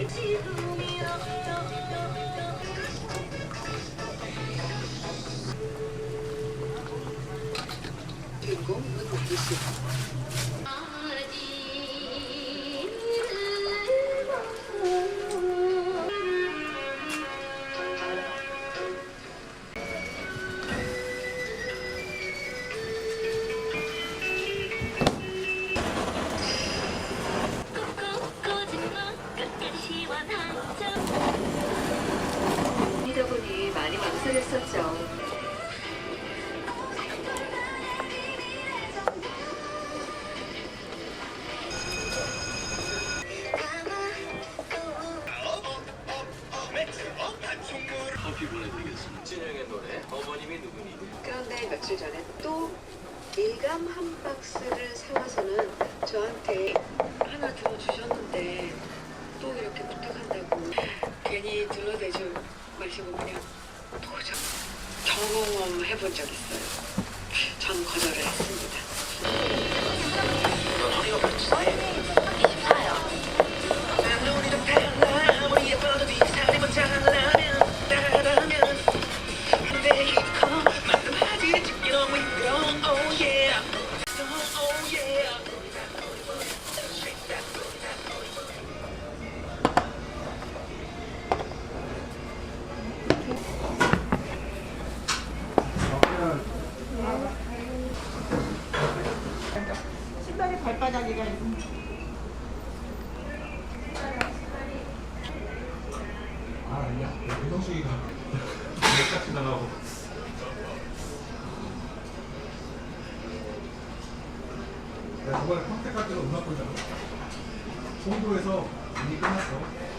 데가 이. 이다 보니 많이 망설였었죠. 커피 보내드리겠습니다. 진영의 노래 어머님이 누구니? 그런데 며칠 전에 또 일감 한 박스를 사와서는 저한테 하나 들어주셨는데 또 이렇게 부탁한다고 괜히 둘러대줄 마시고 그냥 도저히 경험해본 적 있어요. 전 거절을 했습니다. 나가고. 내가 저번에 갈 때도 음악 보잖아. 송도에서 이미 끝났어.